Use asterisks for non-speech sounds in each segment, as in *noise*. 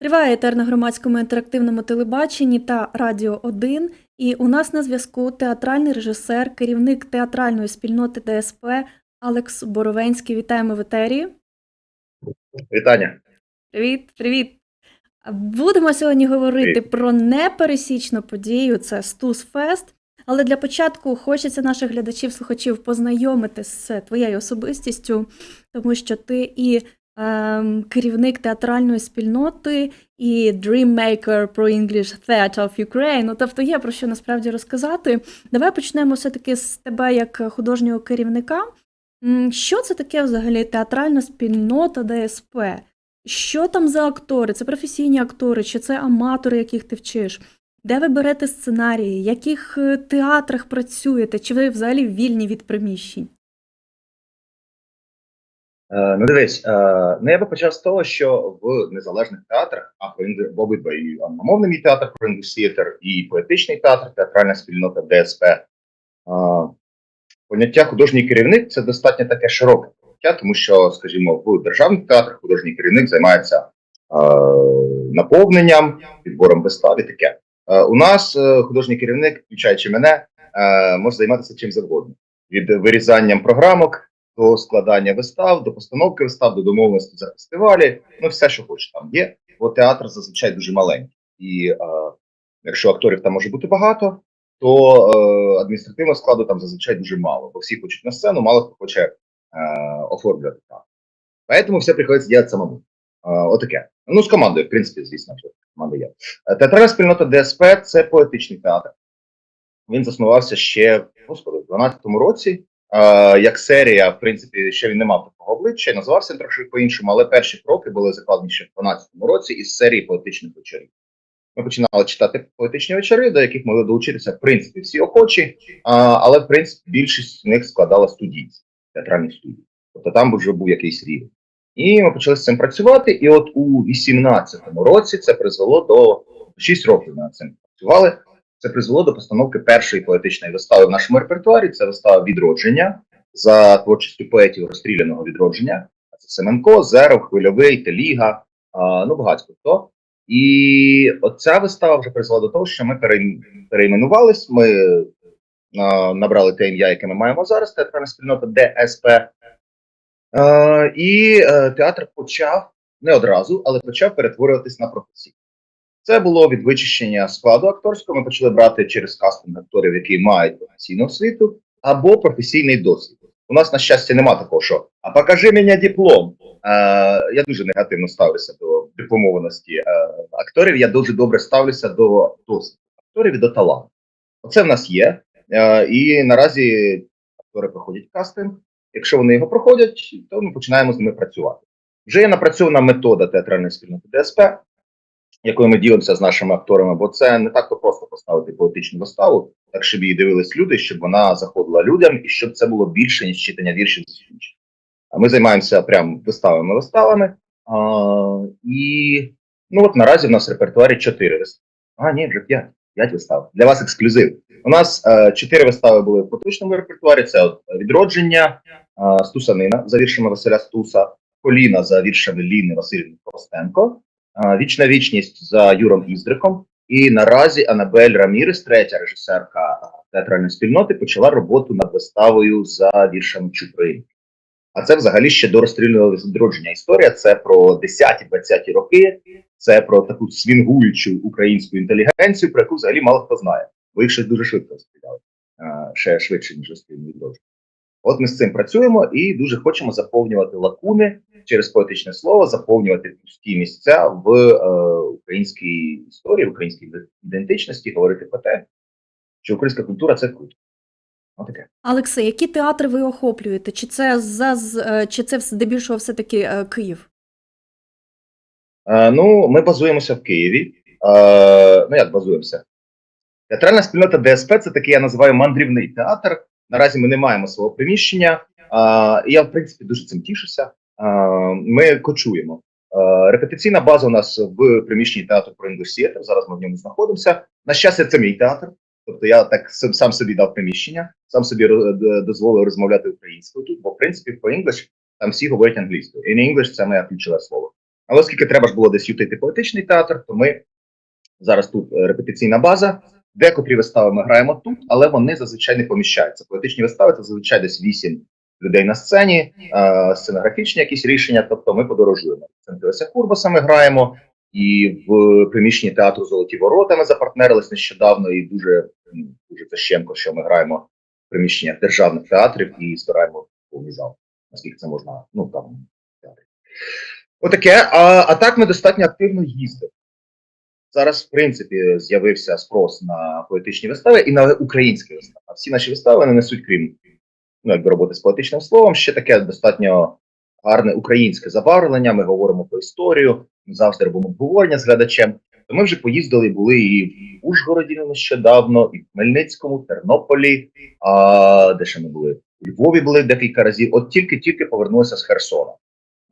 Триває етер на громадському інтерактивному телебаченні та Радіо 1. І у нас на зв'язку театральний режисер, керівник театральної спільноти ДСП Алекс Боровенський. Вітаємо в етері. Вітання. Привіт, привіт. Будемо сьогодні говорити Привіт. про непересічну подію. Це Стус Фест. Але для початку хочеться наших глядачів, слухачів познайомити з твоєю особистістю, тому що ти і керівник театральної спільноти, і Dreammaker про English Theatre of Ukraine. Ну, тобто є про що насправді розказати. Давай почнемо все-таки з тебе як художнього керівника. Що це таке взагалі театральна спільнота ДСП? Що там за актори? Це професійні актори, чи це аматори, яких ти вчиш? Де ви берете сценарії? В яких е, театрах працюєте? Чи ви взагалі вільні від приміщень? Е, ну дивись, е, ну я би почав з того, що в незалежних театрах, а про в обидва і англомовний театр про English і поетичний театр, театральна спільнота ДСП. е, поняття художній керівник це достатньо таке широке поняття, тому що, скажімо, в державних театрах художній керівник займається наповненням, підбором вистав і таке. У нас художній керівник, включаючи мене, може займатися чим завгодно від вирізанням програмок до складання вистав, до постановки вистав, до домовленості за фестивалі. Ну, все, що хоче там є. Бо театр зазвичай дуже маленький. І е, якщо акторів там може бути багато, то е, адміністративного складу там зазвичай дуже мало, бо всі хочуть на сцену, мало хто хоче е, оформлювати театр. Поэтому все приходиться делать самому. Е, отаке. Ну, з командою, в принципі, звісно, команда є. Е, Театральна спільнота ДСП це поетичний театр. Він заснувався ще в 12-му році. Е, як серія, в принципі, ще він не мав такого обличчя, називався трохи по-іншому, але перші кроки були закладені ще в 12-му році із серії поетичних вечорів. Ми починали читати поетичні вечори, до яких могли долучитися, в принципі, всі охочі, але, в принципі, більшість з них складала студійці, театральні студії. Тобто там вже був якийсь рівень. І ми почали з цим працювати. І от у 18-му році це призвело до 6 років над цим працювали. Це призвело до постановки першої поетичної вистави в нашому репертуарі. Це вистава відродження за творчістю поетів розстріляного відродження. Це Семенко, Зеров, Хвильовий, Теліга, ну багатько хто. І оця вистава вже призвела до того, що ми перейм- перейменувались. Ми набрали те ім'я, яке ми маємо зараз, театральна спільнота ДСП. І е, театр почав не одразу, але почав перетворюватись на професію. Це було від вичищення складу акторського. Ми почали брати через кастинг акторів, які мають професійну освіту або професійний досвід. У нас, на щастя, нема такого, що а покажи мені диплом. Е, я дуже негативно ставлюся до дипломованості е, акторів. Я дуже добре ставлюся до досвіду акторів і до таланту. Оце в нас є. Е, і наразі актори проходять кастинг. Якщо вони його проходять, то ми починаємо з ними працювати. Вже є напрацьована метода театральної спільноти ДСП, якою ми ділимося з нашими акторами, бо це не так то просто поставити поетичну виставу, так щоб її дивились люди, щоб вона заходила людям і щоб це було більше ніж читання віршів з інших. А ми займаємося прям виставами виставами. А, і ну от наразі в нас в репертуарі чотири вистави. А, ні, вже п'ять. П'ять вистав. Для вас ексклюзив. У нас е, чотири вистави були в поточному репертуарі: це от, відродження, е, Стусанина за віршами Василя Стуса, Коліна за віршами Ліни Васильівни Коростенко, е, Вічна вічність за Юром Іздриком. І наразі Анабель Рамірес, третя режисерка театральної спільноти, почала роботу над виставою за віршами Чуприни. А це взагалі ще до розстрільного відродження історія. Це про 10-20 роки, це про таку свінгуючу українську інтелігенцію, про яку взагалі мало хто знає, бо їх щось дуже швидко розстріляли, ще швидше, ніж розстрільне відродження. От ми з цим працюємо і дуже хочемо заповнювати лакуни через поетичне слово, заповнювати пусті місця в е, українській історії, в українській ідентичності, говорити про те, що українська культура це круто. Отаке. Алексе, які театри ви охоплюєте? Чи це за е, чи це здебільшого все-таки е, Київ? Е, ну, ми базуємося в Києві. Е, ну, як базуємося? Театральна спільнота ДСП це такий, я називаю мандрівний театр. Наразі ми не маємо свого приміщення. І я, в принципі, дуже цим тішуся. Ми кочуємо. Репетиційна база у нас в приміщенні театру про English Зараз ми в ньому знаходимося. На щастя, це мій театр. Тобто я так сам собі дав приміщення, сам собі дозволив розмовляти українською тут, бо в принципі по English там всі говорять англійською. In English це моє ключове слово. Але оскільки треба ж було десь ютити поетичний театр, то ми зараз тут е, репетиційна база. Декотрі вистави ми граємо тут, але вони зазвичай не поміщаються. Поетичні вистави це зазвичай десь вісім людей на сцені, е, сценографічні якісь рішення. Тобто ми подорожуємо. Центрі Курбаса ми граємо, і в приміщенні театру Золоті ворота ми запартнерились нещодавно, і дуже, дуже це щемко, що ми граємо в приміщеннях державних театрів і збираємо повний зал, наскільки це можна, ну там театрі. Отаке. А, а так ми достатньо активно їздимо. Зараз, в принципі, з'явився спрос на поетичні вистави і на українські вистави. Всі наші вистави не несуть, крім ну, якби роботи з поетичним словом, ще таке достатньо гарне українське забарвлення. Ми говоримо про історію, ми завжди робимо обговорення з глядачем. То ми вже поїздили, були і в Ужгороді нещодавно, і в Хмельницькому, Тернополі, а де ще ми були? У Львові були декілька разів. От тільки-тільки повернулися з Херсона.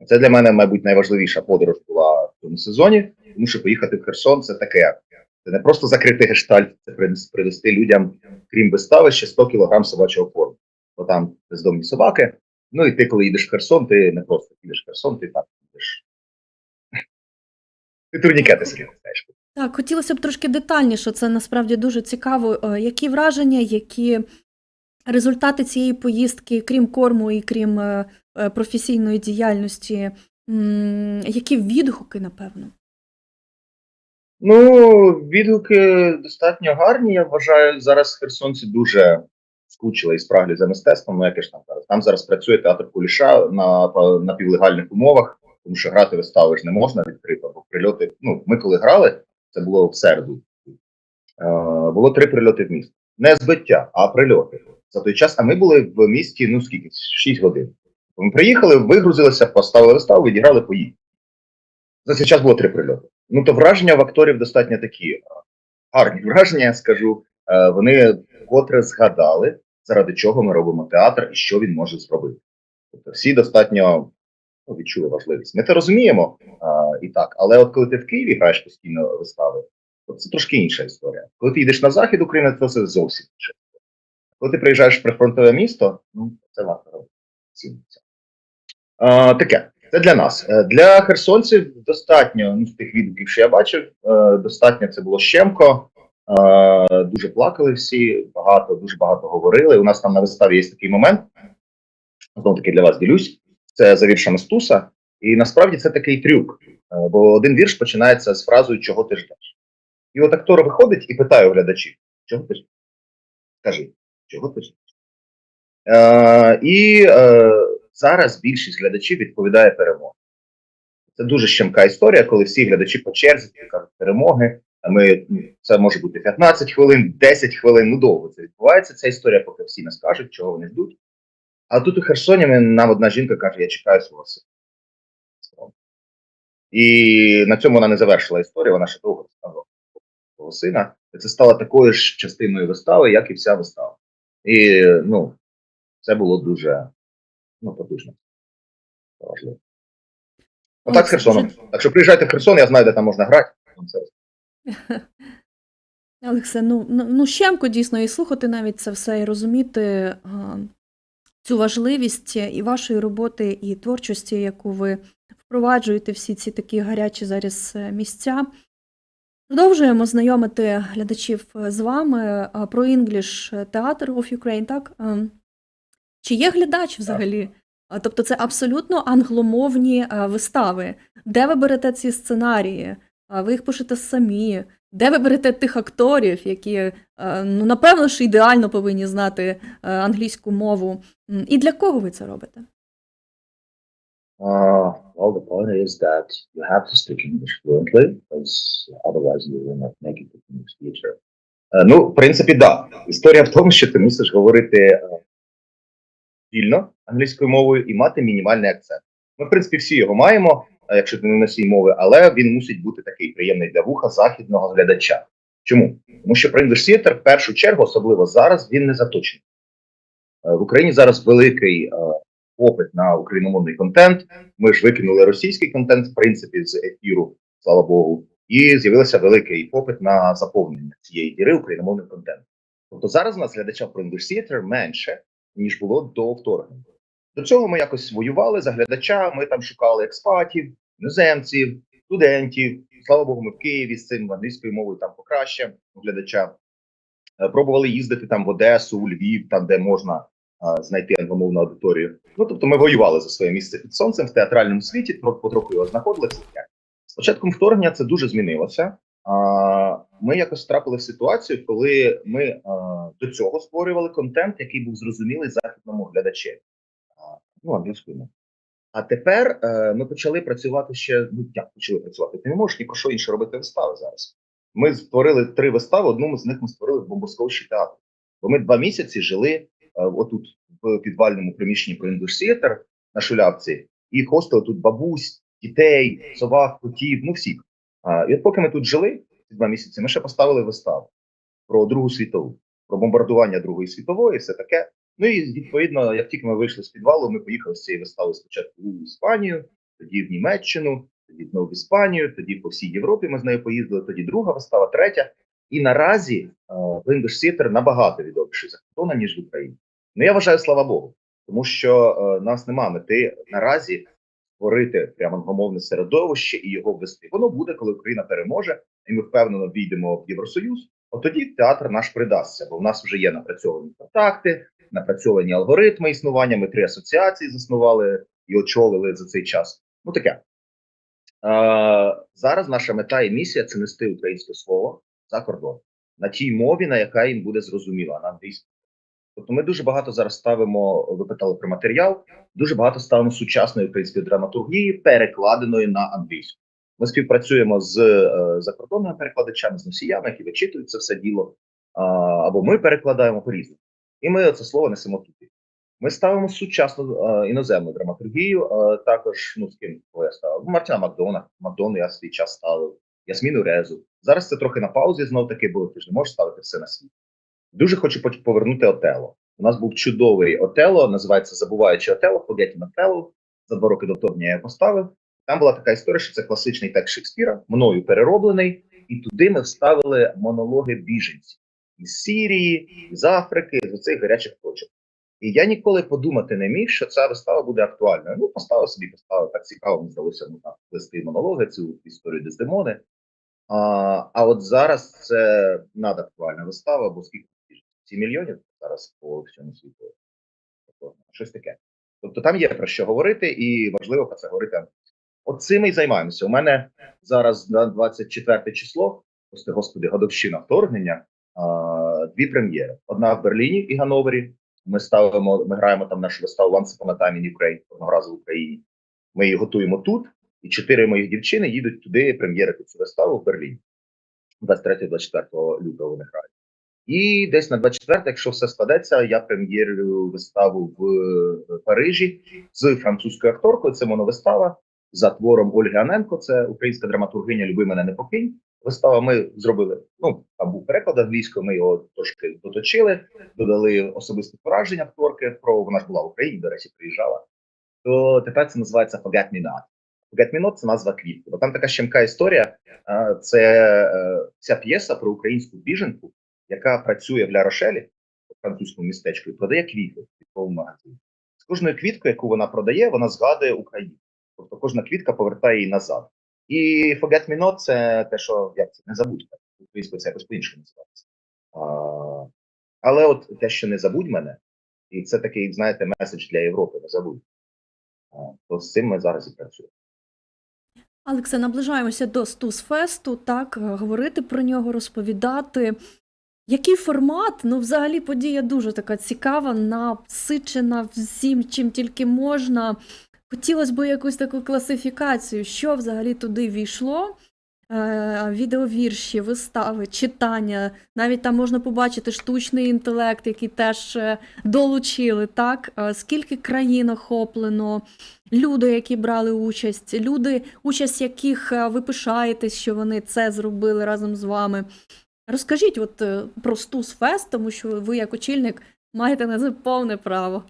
Це для мене, мабуть, найважливіша подорож була в цьому сезоні, тому що поїхати в Херсон це таке. Це не просто закрити гештальт, це привезти людям, крім вистави, ще 100 кілограм собачого корму. Бо там бездомні собаки. Ну і ти, коли їдеш в Херсон, ти не просто їдеш в Херсон, ти так їдеш. *laughs* Ти турнікети собі. Так, хотілося б трошки детальніше. Це насправді дуже цікаво. Е, Які враження, які результати цієї поїздки, крім корму і крім е, е, професійної діяльності, які відгуки, напевно? Ну, відгуки достатньо гарні. Я вважаю, зараз херсонці дуже скучили і спраглі за мистецтвом. Ну, яке ж там зараз? Там зараз працює театр Куліша на, на півлегальних умовах, тому що грати вистави ж не можна відкрито, бо прильоти. Ну, ми коли грали, це було в середу. Е, було три прильоти в місті. Не збиття, а прильоти. За той час, а ми були в місті, ну скільки? 6 годин. Ми приїхали, вигрузилися, поставили виставу, відіграли, поїхали. За цей час було три прильоти. Ну то враження в акторів достатньо такі е, гарні враження, я скажу. Е, Вони вкотре згадали, заради чого ми робимо театр і що він може зробити. Тобто всі достатньо ну, відчули важливість. Ми це розуміємо а, і так, але от коли ти в Києві граєш постійно вистави, то це трошки інша історія. Коли ти йдеш на захід України, то це зовсім історія. Коли ти приїжджаєш в прифронтове місто, ну це варто робити. Таке. Це для нас. Е, Для херсонців достатньо ну, з тих відгуків, що я бачив, е, достатньо це було щемко. Е, Дуже плакали всі, багато, дуже багато говорили. У нас там на виставі є такий момент. Знову таки для вас ділюсь. Це за віршами Стуса. І насправді це такий трюк. Бо один вірш починається з фразою Чого ти ждеш? І от актор виходить і питає у глядачів: Чого ти ждеш? Скажи, чого ти ждеш? Е, і е, зараз більшість глядачів відповідає перемогу. Це дуже щемка історія, коли всі глядачі по черзі кажуть перемоги. А ми це може бути 15 хвилин, 10 хвилин. Ну довго це відбувається. Ця історія, поки всі не скажуть, чого вони ждуть. А тут у Херсоні нам одна жінка каже: Я чекаю свого сина. І на цьому вона не завершила історію, вона ще довго чекала свого сина. І це стало такою ж частиною вистави, як і вся вистава. І ну, це було дуже ну, потужно. Важливо. Отак з Херсоном. Так що приїжджайте в Херсон, я знаю, де там можна грати. *laughs* Олексе, ну, ну, ну щемко дійсно і слухати навіть це все, і розуміти а, цю важливість і вашої роботи, і творчості, яку ви впроваджуєте всі ці такі гарячі зараз е, місця. Продовжуємо знайомити глядачів е, з вами а, про English Theatre of Ukraine, так? Чи є глядач взагалі? Тобто це абсолютно англомовні е, вистави. Де ви берете ці сценарії? Ви їх пишете самі. Де ви берете тих акторів, які е, ну напевно ж ідеально повинні знати е, англійську мову? І для кого ви це робите? Uh, well, the point is that you have to speak English fluently, because otherwise you will not make it to English teacher. Е, ну, в принципі, да. Історія в тому, що ти мусиш говорити вільно англійською мовою і мати мінімальний акцент. Ми, в принципі, всі його маємо, е, якщо ти не носій мови, але він мусить бути такий приємний для вуха західного глядача. Чому? Тому що про Theater в першу чергу, особливо зараз, він не заточений. Е, В Україні зараз великий е, попит на україномовний контент. Ми ж викинули російський контент, в принципі, з ефіру, слава Богу, і з'явився великий попит на заповнення цієї діри україномовним контентом. Тобто зараз у нас глядача про Theater менше, ніж було до вторгнення. До цього ми якось воювали за глядача, ми там шукали експатів, іноземців, студентів. Слава Богу, ми в Києві з цим англійською мовою там покраще глядача. Е, Пробували їздити там в Одесу, у Львів, там де можна а, знайти англомовну аудиторію. Ну тобто, ми воювали за своє місце під сонцем в театральному світі, потроху його знаходили. Це. З початком вторгнення це дуже змінилося. А, Ми якось трапили в ситуацію, коли ми а, до цього створювали контент, який був зрозумілий західному глядачеві. Ну, англійською мовою. А тепер е, ми почали працювати ще. Ну як почали працювати? Ти не можеш ні що інше робити вистави зараз. Ми створили три вистави. Одну з них ми створили в бомбосховищі театру. Бо ми два місяці жили е, отут в підвальному приміщенні про на шулявці, і хостили тут бабусь, дітей, собак, котів, ну всіх. А, і от поки ми тут жили два місяці, ми ще поставили виставу про Другу світову, про бомбардування Другої світової, все таке. Ну і відповідно, як тільки ми вийшли з підвалу, ми поїхали з цієї вистави спочатку у Іспанію, тоді в Німеччину, тоді знову в Іспанію, тоді по всій Європі ми з нею поїздили, тоді друга вистава, третя. І наразі в English Theater набагато відоміший за кордоном, ніж в Україні. Ну я вважаю, слава Богу, тому що е, нас нема мети наразі створити прямо англомовне середовище і його ввести. Воно буде, коли Україна переможе, і ми впевнено війдемо в Євросоюз. От тоді театр наш придасться, бо в нас вже є напрацьовані контакти, напрацьовані алгоритми існування. Ми три асоціації заснували і очолили за цей час. Ну таке. Е, зараз наша мета і місія це нести українське слово за кордон на тій мові, на яка їм буде зрозуміла, на англійській. Тобто ми дуже багато зараз ставимо, ви питали про матеріал, дуже багато ставимо сучасної української драматургії, перекладеної на англійську. Ми співпрацюємо з е, закордонними перекладачами, з носіями, які вичитують це все діло, або ми перекладаємо по різному. І ми це слово несемо туди. Ми ставимо сучасну е, іноземну драматургію. е, також ну з ким я ставив? Мартіна Макдона. Макдону я свій час ставив, Ясміну Резу. Зараз це трохи на паузі знов таки, бо ти ж не можеш ставити все на світ. Дуже хочу повернути Отело. У нас був чудовий Отело, називається Забуваючи Отело, Forgetting Отело. За два роки до вторгнення я поставив. Там була така історія, що це класичний текст Шекспіра, мною перероблений, і туди ми вставили монологи біженців із Сірії, з Африки, з оцих гарячих точок. І я ніколи подумати не міг, що ця вистава буде актуальною. Ну, поставив собі, поставив так цікаво, мені здалося ну, там вести монологи, цю історію Дездемони. А, а от зараз це надактуальна вистава, бо скільки 7 мільйонів зараз по всьому світу. Тобто, щось таке. Тобто там є про що говорити, і важливо про це говорити. От цим і займаємося. У мене зараз на 24 число, просто господи, годовщина вторгнення. Дві прем'єри: одна в Берліні і Ганновері. Ми ставимо, ми граємо там нашу виставу Once Upon a Time in Ukraine, одного разу в Україні. Ми її готуємо тут, і чотири моїх дівчини їдуть туди прем'єрити цю виставу в Берліні. 23-24 лютого вони грають. І десь на 24, якщо все складеться, я прем'єрую виставу в Парижі з французькою акторкою. Це моновистава за твором Ольги Аненко. Це українська драматургиня Люби мене не покинь. Вистава ми зробили. Ну там був переклад англійською. Ми його трошки доточили, додали особисте пораження акторки. Про вона ж була в Україні, до речі, приїжджала. То тепер це називається Forget Me Not. Forget Me Not – це назва квітки. Бо там така щемка історія. Це е, ця п'єса про українську біженку, яка працює в Ля Рошелі, французькому містечку, і продає квіти в магазині. З кожною квіткою, яку вона продає, вона згадує Україну. Тобто кожна квітка повертає її назад. І Forget Me Not – це те, що як це не забудь. Українською це якось по-іншому називається. А, але от те, що не забудь мене, і це такий, знаєте, меседж для Європи, не забудь. А, то з цим ми зараз і працюємо. Алексе, наближаємося до Стусфесту, так, е, говорити про нього, розповідати. Який формат? Ну, взагалі, подія дуже така цікава, насичена всім, чим тільки можна. Хотілося б якусь таку класифікацію, що взагалі туди війшло. Е, відеовірші, вистави, читання. Навіть там можна побачити штучний інтелект, який теж е, долучили. Так? Е, Скільки країн охоплено, люди, які брали участь, люди, участь яких ви пишаєтесь, що вони це зробили разом з вами. Розкажіть от про Стусфест, тому що ви, як очільник, маєте на це повне право.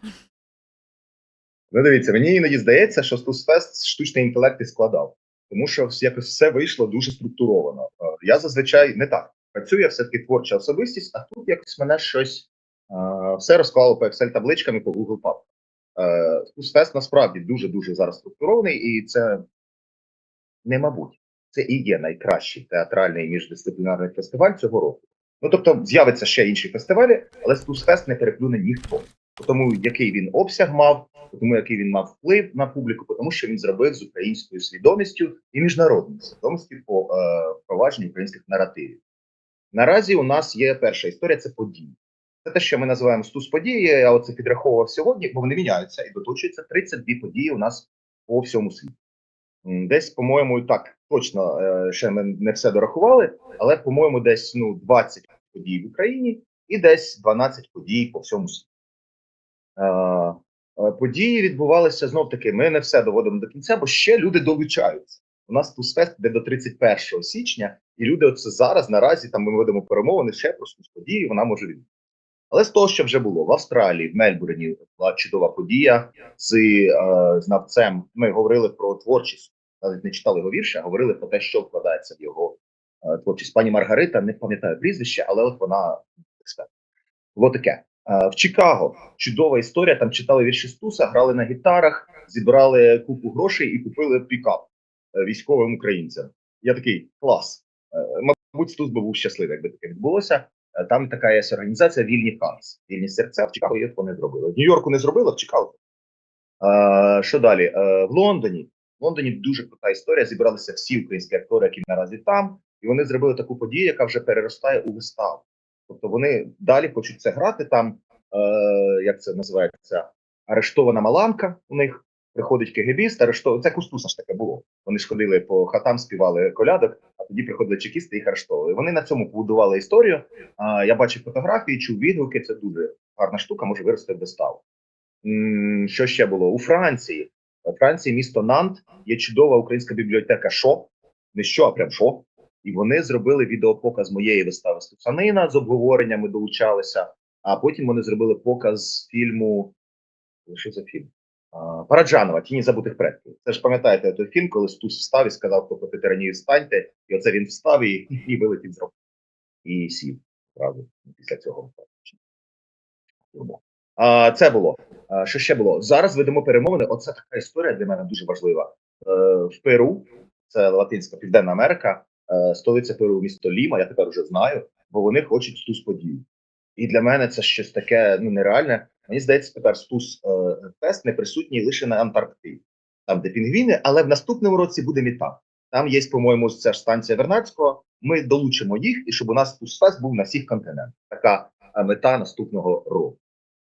Ну, дивіться, мені іноді здається, що Стусфест штучний інтелект і складав, тому що якось все вийшло дуже структуровано. Е, Я зазвичай не так працюю, я все-таки творча особистість, а тут якось мене щось е, все розклало по Excel табличкам і по Google папкам. Е, Стусфест насправді дуже дуже зараз структурований, і це не мабуть, це і є найкращий театральний міждисциплінарний фестиваль цього року. Ну тобто з'явиться ще інші фестивалі, але Стусфест не переплюне ніхто. Тому який він обсяг мав, тому який він мав вплив на публіку, тому що він зробив з українською свідомістю і міжнародною свідомістю по е, впровадженню українських наративів. Наразі у нас є перша історія це події. Це те, що ми називаємо стус події. Я оце підраховував сьогодні, бо вони міняються і доточуються 32 події у нас по всьому світі. Десь, по-моєму, так точно е, ще ми не все дорахували, але, по-моєму, десь ну 20 подій в Україні і десь 12 подій по всьому світі. Е, е, Події відбувалися знов таки. Ми не все доводимо до кінця, бо ще люди долучаються. У нас Тусфест йде до 31 січня, і люди, оце зараз наразі там ми ведемо перемовини ще про Стус події, вона може відбутися. Але з того, що вже було в Австралії, в Мельбурні була чудова подія з е, знавцем. Ми говорили про творчість, навіть не читали його вірші, а говорили про те, що вкладається в його е, творчість. Пані Маргарита, не пам'ятаю прізвище, але от вона експерт. Було таке. Е, в Чикаго чудова історія. Там читали вірші Стуса, грали на гітарах, зібрали купу грошей і купили пікап е, військовим українцям. Я такий клас. Е, Мабуть, Стус би був щасливий, якби таке відбулося. Там така є організація Вільні Ханс. Вільні серця в Чикаго є, вони зробили. В Нью-Йорку не зробили, в Чикаго. Що далі? В Лондоні. В Лондоні дуже крута історія. Зібралися всі українські актори, які наразі там, і вони зробили таку подію, яка вже переростає у виставу. Тобто вони далі хочуть це грати. Там е, як це називається? Арештована маланка у них. Приходить КГБіст, арештовує. Це Кустуса ж таке було. Вони ж ходили по хатам, співали колядок, а тоді приходили чекісти і їх арештовували. Вони на цьому побудували історію. А, я бачив фотографії, чув відгуки. Це дуже гарна штука, може вирости в виставу. Що ще було? У Франції. У Франції місто Нант є чудова українська бібліотека Шо. Не що, а прям шо. І вони зробили відеопоказ моєї вистави Стусанина з обговореннями долучалися. А потім вони зробили показ фільму. Що за фільм? Параджанова, тіні забутих предків. Це ж пам'ятаєте той фільм, коли Стус встав і сказав, хто проти тиранії встаньте, і оце він встав і, і вилетів з року. І сів правда, після цього. А, це було. Що ще було? Зараз ведемо перемовини. Оце така історія для мене дуже важлива. Е, в Перу, це Латинська Південна Америка, е, столиця Перу, місто Ліма. Я тепер вже знаю, бо вони хочуть стус подію. І для мене це щось таке ну нереальне. Мені здається, тепер стус е, фест не присутній лише на Антарктиді, там де пінгвіни, але в наступному році буде і там. Є, по-моєму, ця ж станція Вернадського. Ми долучимо їх, і щоб у нас стус фест був на всіх континентах. Така е, мета наступного року.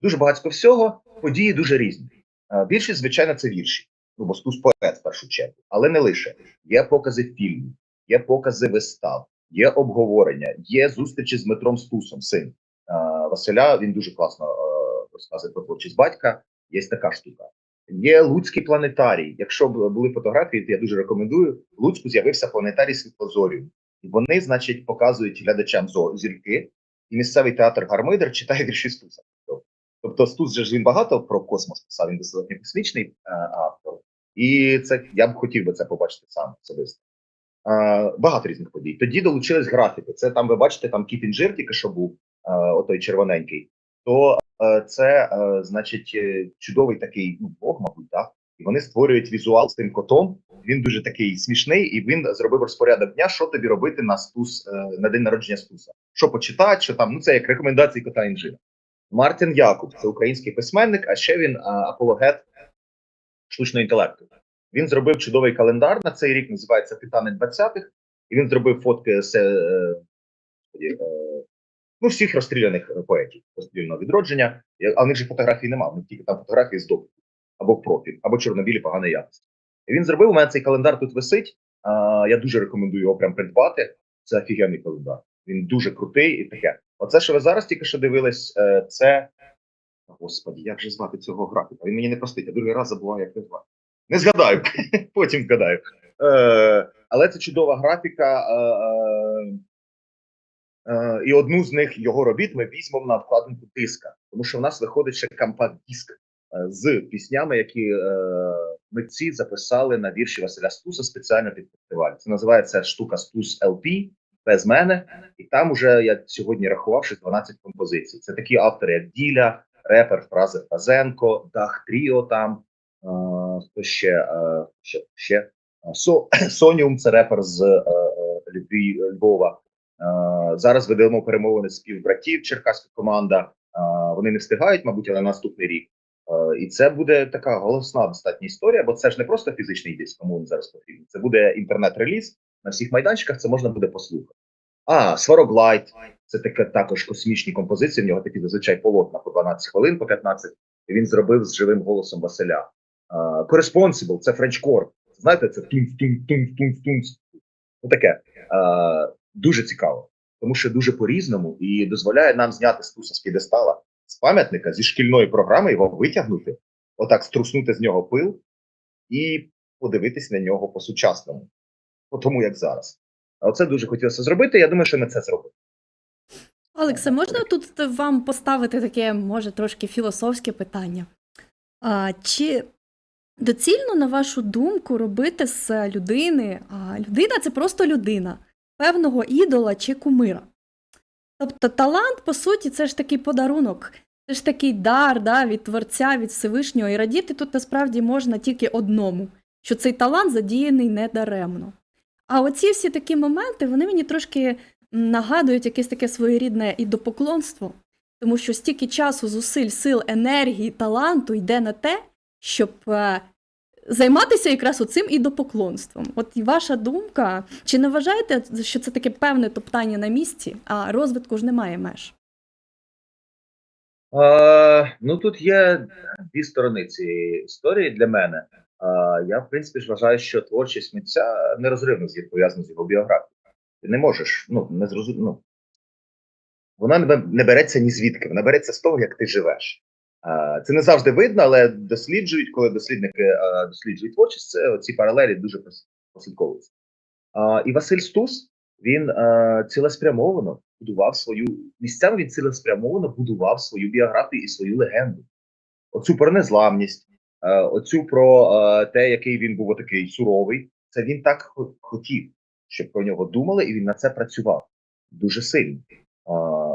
Дуже багато всього, події дуже різні. Е, Більшість, звичайно, це вірші. Ну, бо стус поет в першу чергу, але не лише. Є покази фільмів, є покази вистав, є обговорення, є зустрічі з Дмитром Стусом, син е, Василя. Він дуже класно е, розказує про творчість батька. Є така штука. Є Луцький планетарій. Якщо були фотографії, то я дуже рекомендую. В Луцьку з'явився планетарій світлозорів. І вони, значить, показують глядачам зірки, і місцевий театр Гармидер читає вірші Стуса. Тобто Стус же ж він багато про космос писав, він достатньо космічний е, автор. І це я б хотів би це побачити сам особисто. Багато різних подій. Тоді долучились графіки. Це там ви бачите, там кіт інжир тільки що був, отой червоненький. То е, це, е, значить, е, чудовий такий ну, бог, мабуть, так. І вони створюють візуал з тим котом. Він дуже такий смішний, і він зробив розпорядок дня, що тобі робити на стус на день народження стуса. Що почитати, що там, ну це як рекомендації кота інжира. Мартін Якуб, це український письменник, а ще він а, апологет штучного інтелекту. Він зробив чудовий календар на цей рік, називається Титани 20-х, і він зробив фотки з е, е, ну, всіх розстріляних поетів розстріляного відродження. Е, А в них же фотографій немає, в тільки там фотографії з допиту, або профіль, або чорнобілі поганої якості. І він зробив, у мене цей календар тут висить. А, я дуже рекомендую його прям придбати. Це офігенний календар. Він дуже крутий і таке. Оце, що ви зараз тільки що дивились, е, це. Господі, як же звати цього графіка? Він мені не простить, я другий раз забуваю, як його звати. Не згадаю, *laughs* потім згадаю. Е, але це чудова графіка. Е, е, е, і одну з них його робіт ми візьмемо на вкладинку диска, тому що в нас виходить ще компакт-диск е, з піснями, які е, митці записали на вірші Василя Стуса спеціально під фестиваль. Це називається штука Стус LP без мене. І там уже я сьогодні рахував щось 12 композицій. Це такі автори, як Діля, репер Фрази Фразенко, Дах Тріо там. Хто ще, ще, ще Со, *coughs* Соніум це репер з е, е, Львів- Львова. Зараз ведемо перемовини з співбратів, черкаська команда. Вони не встигають, мабуть, але на наступний рік. І це буде така голосна достатня історія, бо це ж не просто фізичний диск, кому він зараз потрібен. Це буде інтернет-реліз на всіх майданчиках. Це можна буде послухати. А Свароглайт це таке також космічні композиції. В нього такі зазвичай полотна по 12 хвилин, по 15. І він зробив з живим голосом Василя. Corresponsible – це френчкор. Знаєте, це тунц, тунц, тунц, тунц, тунц. Ну дуже цікаво, тому що дуже по-різному і дозволяє нам зняти стуса з підестала з пам'ятника зі шкільної програми, його витягнути, отак струснути з нього пил і подивитись на нього по-сучасному, по тому як зараз. А оце дуже хотілося зробити. Я думаю, що ми це зробимо. Олексе, можна тут вам поставити таке, може, трошки філософське питання? А, чи доцільно, на вашу думку, робити з людини? А людина це просто людина, певного ідола чи кумира. Тобто талант, по суті, це ж такий подарунок, це ж такий дар да, від Творця, від Всевишнього. І радіти тут насправді можна тільки одному, що цей талант задіяний недаремно. А оці всі такі моменти, вони мені трошки нагадують якесь таке своєрідне ідопоклонство, тому що стільки часу, зусиль, сил, енергії, таланту йде на те, щоб е, займатися якраз оцим ідопоклонством. От ваша думка, чи не вважаєте, що це таке певне топтання на місці, а розвитку ж немає меж? Е, ну тут є дві сторони цієї історії для мене. Е, я, в принципі, ж вважаю, що творчість митця нерозривно пов'язана з його біографією. Ти не можеш, ну не зрозум... ну, вона не береться ні звідки, вона береться з того, як ти живеш. Це не завжди видно, але досліджують, коли дослідники досліджують творчість, це ці паралелі дуже прос- прослідковуються. І Василь Стус він цілеспрямовано будував свою місцями. Він цілеспрямовано будував свою біографію і свою легенду. Оцю про незламність, оцю про те, який він був отакий суровий. Це він так хотів, щоб про нього думали, і він на це працював дуже сильно.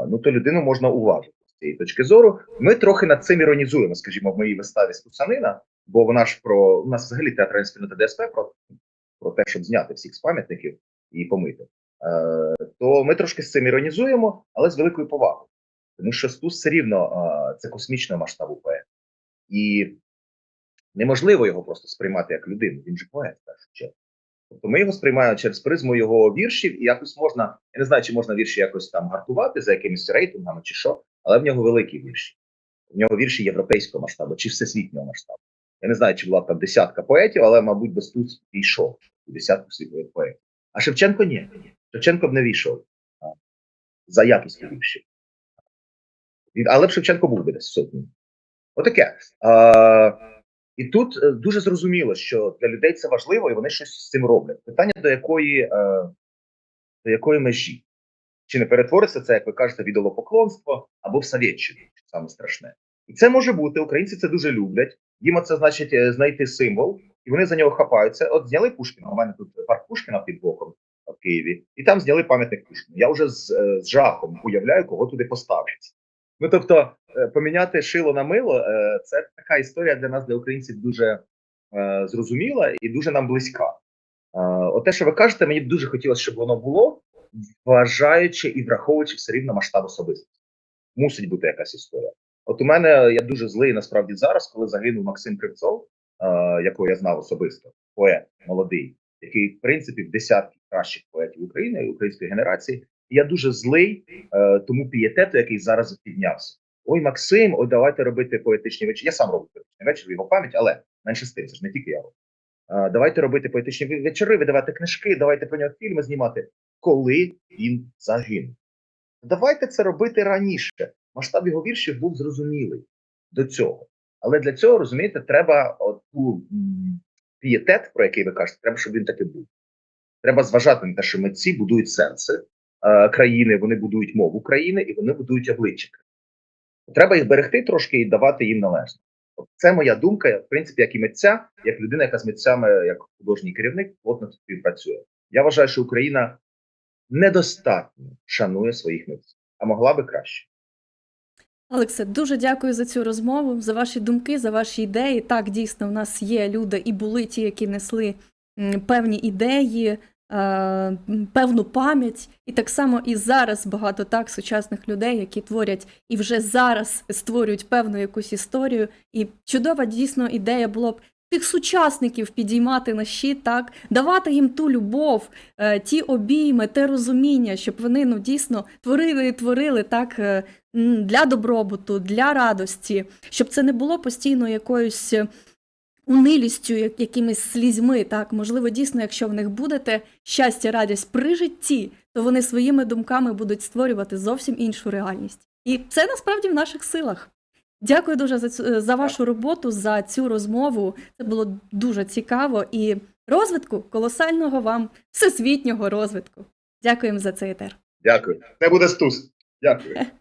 Ну то людину можна уважити цієї точки зору. Ми трохи над цим іронізуємо, скажімо, в моїй виставі Стусанина, бо вона ж про у нас взагалі театральна спільнота ДСП про, про те, щоб зняти всіх з пам'ятників і помити. Е, то ми трошки з цим іронізуємо, але з великою повагою. Тому що Стус все рівно е, це космічного масштабу поет. І неможливо його просто сприймати як людину. Він же поет, в першу чергу. Тобто ми його сприймаємо через призму його віршів, і якось можна, я не знаю, чи можна вірші якось там гартувати за якимись рейтингами чи що, але в нього великі вірші. В нього вірші європейського масштабу чи всесвітнього масштабу. Я не знаю, чи була там десятка поетів, але, мабуть, без тут війшов у десятку світових поетів. А Шевченко ні. Шевченко б не війшов а, за якістю віршів. Але б Шевченко був би десь сотні. Отаке. А, і тут е, дуже зрозуміло, що для людей це важливо, і вони щось з цим роблять. Питання до якої, е, до якої межі? Чи не перетвориться це, як ви кажете, в ідолопоклонство або в Совєтщину, що саме страшне? І це може бути. Українці це дуже люблять. Їм це значить е, знайти символ, і вони за нього хапаються. От зняли Пушкіна. У мене тут парк Пушкіна під боком в Києві, і там зняли пам'ятник Пушкіну. Я вже з, е, з жахом уявляю, кого туди поставлять. Ну тобто, е, поміняти шило на мило це така історія для нас, для українців, дуже зрозуміла і дуже нам близька. Е, От те, що ви кажете, мені б дуже хотілося, щоб воно було, вважаючи і враховуючи все рівно масштаб особистості. Мусить бути якась історія. От у мене я дуже злий насправді зараз, коли загинув Максим Кривцов, е, якого я знав особисто, поет молодий, який, в принципі, в десятки кращих поетів України і української генерації. Я дуже злий е, тому пієтету, який зараз піднявся. Ой, Максим, ой, давайте робити поетичні вечори. Я сам роблю поетичні вечори в його пам'ять, але менше з тим, це ж не тільки я роблю. Е, давайте робити поетичні вечори, видавати книжки, давайте про нього фільми знімати, коли він загинув. Давайте це робити раніше. Масштаб його віршів був зрозумілий до цього. Але для цього, розумієте, треба оту м, пієтет, про який ви кажете, треба, щоб він таки був. Треба зважати на те, що митці будують серце е, країни, вони будують мову країни і вони будують обличчя. Треба їх берегти трошки і давати їм належне. Це моя думка, в принципі, як і митця, як людина, яка з митцями, як художній керівник, плотно співпрацює. Я вважаю, що Україна недостатньо шанує своїх митців, а могла би краще. Олексе, дуже дякую за цю розмову, за ваші думки, за ваші ідеї. Так, дійсно, в нас є люди і були ті, які несли певні ідеї, е, певну пам'ять. І так само і зараз багато так сучасних людей, які творять і вже зараз створюють певну якусь історію. І чудова дійсно ідея було б. Тих сучасників підіймати на щит, так давати їм ту любов, е, ті обійми, те розуміння, щоб вони ну дійсно творили і творили так е, для добробуту, для радості, щоб це не було постійно якоюсь е, унилістю, як- якимись слізьми. Так, можливо, дійсно, якщо в них будете щастя, радість при житті, то вони своїми думками будуть створювати зовсім іншу реальність. І це насправді в наших силах. Дякую дуже за цю за вашу роботу, за цю розмову. Це було дуже цікаво і розвитку колосального вам всесвітнього розвитку. Дякуємо за цей етер. Дякую. Це буде стус. Дякую. *laughs*